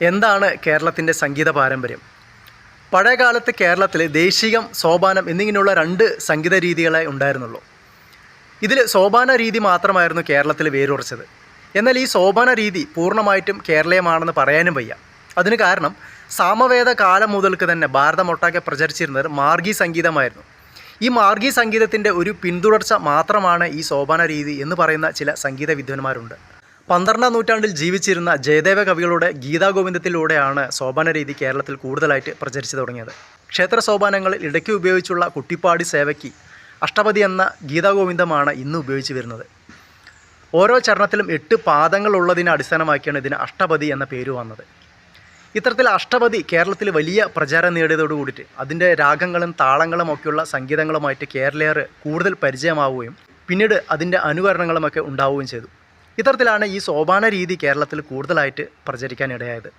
എന്താണ് കേരളത്തിന്റെ സംഗീത പാരമ്പര്യം? പഴയകാലത്ത് കേരളത്തിൽ ദേശീയം സോപാനം എന്നിങ്ങനെയുള്ള രണ്ട് സംഗീത രീതികളെ ഉണ്ടായിരുന്നുള്ളൂ. ഇതിൽ സോപാന രീതി മാത്രമായിരുന്നു കേരളത്തിൽ വേരുറച്ചത്. എന്നാൽ ഈ സോപാന രീതി പൂർണമായിട്ടും കേരളീയമാണെന്ന് പറയാനും വയ്യ. അതിന് കാരണം സാമവേദ കാലം മുതൽക്ക് തന്നെ ഭാരതമൊട്ടാകെ പ്രചരിച്ചിരുന്നത് മാർഗി സംഗീതമായിരുന്നു. ഈ മാർഗി സംഗീതത്തിന്റെ ഒരു പിന്തുടർച്ച മാത്രമാണ് ഈ സോപാന രീതി എന്ന് പറയുന്ന ചില സംഗീത വിദ്വാൻമാരുണ്ട്. പന്ത്രണ്ടാം നൂറ്റാണ്ടിൽ ജീവിച്ചിരുന്ന ജയദേവ കവികളുടെ ഗീതാഗോവിന്ദത്തിലൂടെയാണ് സോപാന രീതി കേരളത്തിൽ കൂടുതലായിട്ട് പ്രചരിച്ചു തുടങ്ങിയത്. ക്ഷേത്ര സോപാനങ്ങളിൽ ഇടയ്ക്ക് ഉപയോഗിച്ചുള്ള കുട്ടിപ്പാടി സേവയ്ക്ക് അഷ്ടപതി എന്ന ഗീതാഗോവിന്ദമാണ് ഇന്ന് ഉപയോഗിച്ചു വരുന്നത്. ഓരോ ചരണത്തിലും എട്ട് പാദങ്ങൾ ഉള്ളതിനെ അടിസ്ഥാനമാക്കിയാണ് ഇതിന് അഷ്ടപതി എന്ന പേര് വന്നത്. ഇത്തരത്തിൽ അഷ്ടപതി കേരളത്തിൽ വലിയ പ്രചാരം നേടിയതോടു കൂടിയിട്ട് അതിന്റെ രാഗങ്ങളും താളങ്ങളും ഒക്കെയുള്ള സംഗീതങ്ങളുമായിട്ട് കേരളീയർ കൂടുതൽ പരിചയമാവുകയും പിന്നീട് അതിന്റെ അനുകരണങ്ങളുമൊക്കെ ഉണ്ടാവുകയും ചെയ്തു. ഇത്തരത്തിലാണ് ഈ സോപാന രീതി കേരളത്തിൽ കൂടുതലായിട്ട് പ്രചരിക്കാൻ ഇടയായത്.